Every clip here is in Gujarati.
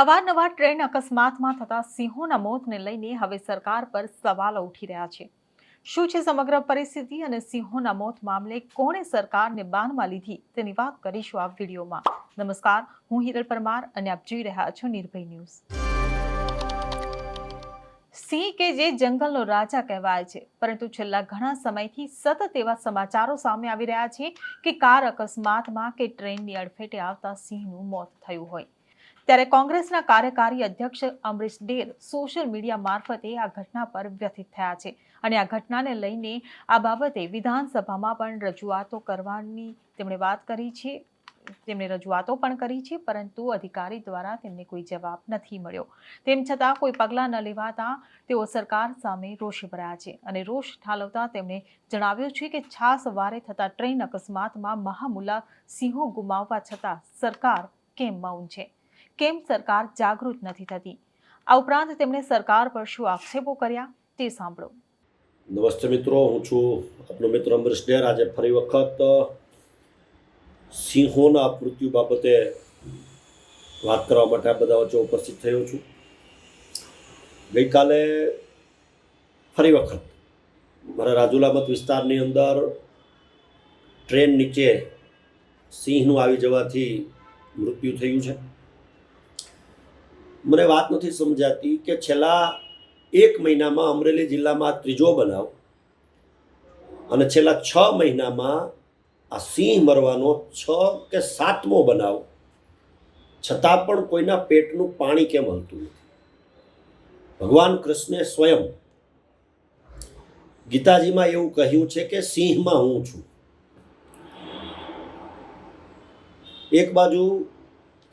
અવારનવાર ટ્રેન અકસ્માતમાં થતા સિંહોના મોતને લઈને હવે સરકાર પર સવાલો ઉઠી રહ્યા છે. શું છે સમગ્ર પરિસ્થિતિ અને સિંહોના મોત મામલે કોણે સરકારને બાનમાં લીધી? તેની વાત કરીશું આ વિડીયોમાં. નમસ્કાર, હું હિરલ પરમાર અને આપ જોઈ રહ્યા છો નિર્ભય ન્યૂઝ. સિંહ કે જે જંગલનો રાજા કહેવાય છે, પરંતુ છેલ્લા ઘણા સમયથી સતત એવા સમાચારો સામે આવી રહ્યા છે કે કાર અકસ્માતમાં કે ટ્રેનની અડફેટે આવતા સિંહનું મોત થયું હોય. ત્યારે કોંગ્રેસના કાર્યકારી અધ્યક્ષ અમરીશ ડેર સોશિયલ મીડિયા મારફતે આ ઘટના પર વ્યથિત થયા છે અને આ ઘટનાને લઈને આ બાબતે વિધાનસભામાં પણ રજૂઆતો કરવાની તેમણે વાત કરી છે. તેમણે રજૂઆતો પણ કરી છે, પરંતુ અધિકારી દ્વારા તેમને કોઈ જવાબ નથી મળ્યો. તેમ છતાં કોઈ પગલાં ન લેવાતા તેઓ સરકાર સામે રોષે ભરાયા છે અને રોષ ઠાલવતા તેમણે જણાવ્યું છે કે છાસ વારે થતા ટ્રેન અકસ્માતમાં મહામુલા સિંહો ગુમાવવા છતાં સરકાર કેમ મૌન છે? કેમ સરકાર જાગૃત નથી થતી? આ ઉપરાંત તેમણે સરકાર પર શું આક્ષેપો કર્યા તે સાંભળો. નમસ્તે મિત્રો, હું છું આપનો મિત્ર અમરીશ ડેર આજે ફરી વખત સિંહોના મૃત્યુ બાબતે વાત કરવા માટે આ બધા વચ્ચે ઉપસ્થિત થયો છું. ગઈકાલે ફરી વખત મારા રાજુલા વિસ્તારની અંદર ટ્રેન નીચે સિંહનું આવી જવાથી મૃત્યુ થયું છે. મને વાત નથી સમજાતી કે છેલ્લા એક મહિનામાં અમરેલી જિલ્લામાં ત્રીજો બનાવ અને છેલ્લા છ મહિનામાં આ સિંહ મરવાનો છ કે સાતમો બનાવ, છતાં પણ કોઈના પેટનું પાણી કેમ હલતું નથી? ભગવાન કૃષ્ણે સ્વયં ગીતાજીમાં એવું કહ્યું છે કે સિંહમાં હું છું. એક બાજુ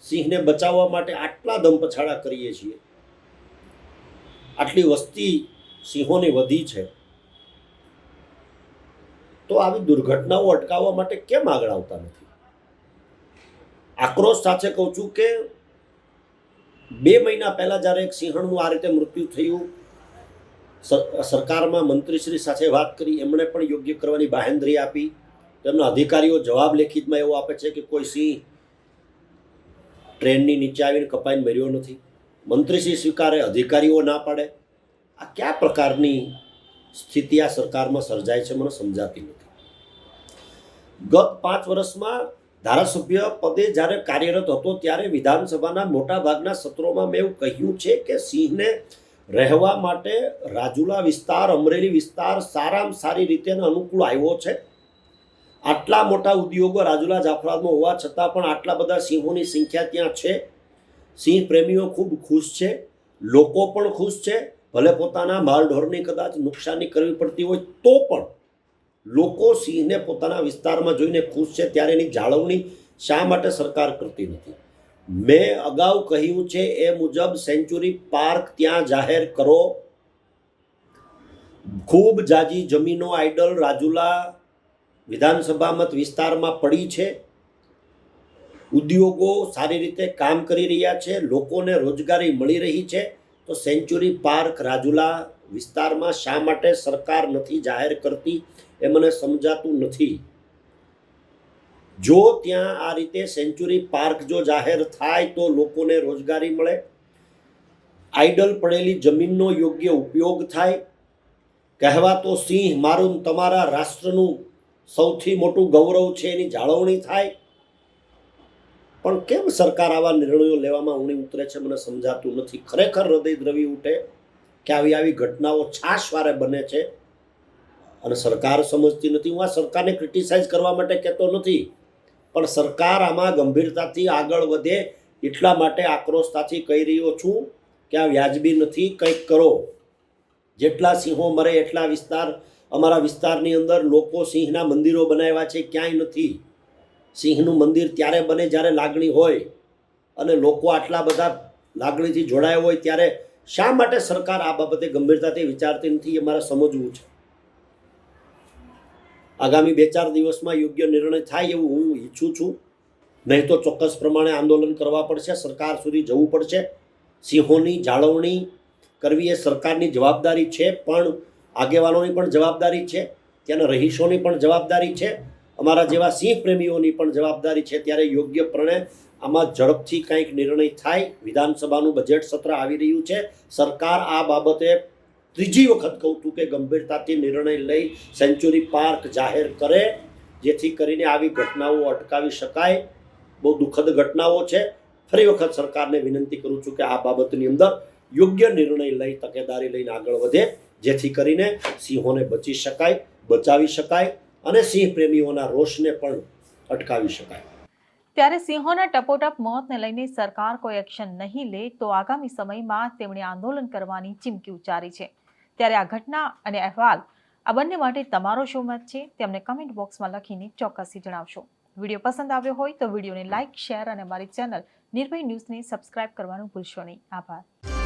સિંહને બચાવવા માટે આટલા દંપછાડા કરીએ છીએ. આટલી વસ્તી સિંહોની વધી છે. તો આવી દુર્ઘટનાઓ અટકાવવા માટે કેમ આગળ આવતા નથી? આક્રોશ સાથે કહું છું કે બે મહિના પહેલાં જ્યારે એક સિંહણનું આ રીતે મૃત્યુ થયું સરકારમાં મંત્રીશ્રી સાથે વાત કરી, એમણે પણ યોગ્ય કરવાની બાહેંધરી આપી. તેમના અધિકારીઓ જવાબ લેખિતમાં એવો આપે છે કે કોઈ સિંહ ટ્રેનની નીચે આવીને કપાઈને મર્યો નથી. મંત્રીશ્રી સ્વીકારે, અધિકારીઓ ના પાડે. આ કયા પ્રકારની સ્થિતિ આ સરકારમાં સર્જાય છે મને સમજાતી નથી. ગત પાંચ વર્ષમાં ધારાસભ્ય પદે જ્યારે કાર્યરત હતો ત્યારે વિધાનસભાના મોટા ભાગના સત્રોમાં મેં એવું કહ્યું છે કે સિંહને રહેવા માટે રાજુલા વિસ્તાર, અમરેલી વિસ્તાર સારામાં સારી રીતે અને અનુકૂળ આવ્યો છે. આટલા મોટા ઉદ્યોગો રાજુલા જાફરાબાદમાં હોવા છતાં પણ આટલા બધા સિંહોની સંખ્યા ત્યાં છે. સિંહ પ્રેમીઓ ખૂબ ખુશ છે. લોકો પણ ખુશ છે. ભલે પોતાના માલઢોરની કદાચ નુકસાની કરવી પડતી હોય તો પણ લોકો સિંહને પોતાના વિસ્તારમાં જોઈને ખુશ છે. ત્યારે એની જાળવણી શા માટે સરકાર કરતી નથી? મેં અગાઉ કહ્યું છે, એ મુજબ સેન્ચુરી પાર્ક ત્યાં જાહેર કરો. ખૂબ જાજી જમીનો, આઈડલ, રાજુલા વિધાનસભા મત વિસ્તારમાં પડી છે. ઉદ્યોગો સારી રીતે કામ કરી રહ્યા છે. લોકોને રોજગારી મળી રહી છે. તો સેન્ચુરી પાર્ક રાજુલા વિસ્તારમાં શા માટે સરકાર નથી જાહેર કરતી એ મને સમજાતું નથી. જો ત્યાં આ રીતે સેન્ચુરી પાર્ક જો જાહેર થાય તો લોકોને રોજગારી મળે. આઈડલ પડેલી જમીનનો યોગ્ય ઉપયોગ થાય. કહેવાતો સિંહ મારું તમારા રાષ્ટ્રનું સૌથી મોટું ગૌરવ છે એની જાળવણી થાય. પણ કેમ સરકાર આવા નિર્ણયો લેવામાં ઊણી ઉતરે છે મને સમજાતું નથી. ખરેખર હૃદય દ્રવી ઉઠે કે આવી આવી ઘટનાઓ છાશવારે બને છે. અને સરકાર સમજતી નથી. હું આ સરકારને ક્રિટિસાઇઝ કરવા માટે કહેતો નથી. પણ સરકાર આમાં ગંભીરતાથી આગળ વધે એટલા માટે આક્રોશતાથી કહી રહ્યો છું કે આ વ્યાજબી નથી. કંઈક કરો. જેટલા સિંહો મરે એટલા વિસ્તાર અમારા વિસ્તારની અંદર લોકો સિંહના મંદિરો બનાવ્યા છે, ક્યાંય નથી. સિંહનું મંદિર ત્યારે બને જ્યારે લાગણી હોય અને લોકો આટલા બધા લાગણીથી જોડાયા હોય ત્યારે શા માટે સરકાર આ બાબતે ગંભીરતાથી વિચારતી નથી એ મારે સમજવું છે. આગામી બે ચાર દિવસમાં યોગ્ય નિર્ણય થાય એવું હું ઈચ્છું છું. નહીં તો ચોક્કસ પ્રમાણે આંદોલન કરવા પડશે, સરકાર સુધી જવું પડશે. સિંહોની જાળવણી કરવી એ સરકારની જવાબદારી છે, પણ આગેવાનોની પણ જવાબદારી છે, ત્યાંના રહીશોની પણ જવાબદારી છે, અમારા જેવા સિંહ પ્રેમીઓની પણ જવાબદારી છે, ત્યારે યોગ્યપણે આમાં ઝડપથી કંઈક નિર્ણય થાય. વિધાનસભાનું બજેટ સત્ર આવી રહ્યું છે. સરકાર આ બાબતે ત્રીજી વખત કહું છું કે ગંભીરતાથી નિર્ણય લઈ સેન્ચુરી પાર્ક જાહેર કરે, જેથી કરીને આવી ઘટનાઓ અટકાવી શકાય. બહુ દુઃખદ ઘટનાઓ છે. ફરી વખત સરકારને વિનંતી કરું છું કે આ બાબતની અંદર યોગ્ય નિર્ણય લઈ તકેદારી લઈને આગળ વધે. જેથી કરીને સિંહોને બચી શકાય, બચાવી શકાય અને સિંહ પ્રેમીઓના રોષને પણ અટકાવી શકાય. ત્યારે સિંહોના ટપોટપ મોતને લઈને સરકાર કોઈ એક્શન નહીં લે તો આગામી સમયમાં તેમણે આંદોલન કરવાની ચીમકી ઉચ્ચારી છે. ત્યારે આ ઘટના અને અહેવાલ આ બંને માટે તમારો શું મત છે? તેમને કમેન્ટ બોક્સમાં લખીને ચોક્કસથી જણાવશો. વીડિયો પસંદ આવ્યો હોય તો વિડીયોને લાઇક શેર અને અમારી ચેનલ નિર્ભય ન્યૂઝને સબસ્ક્રાઇબ કરવાનું ભૂલશો નહીં. આભાર.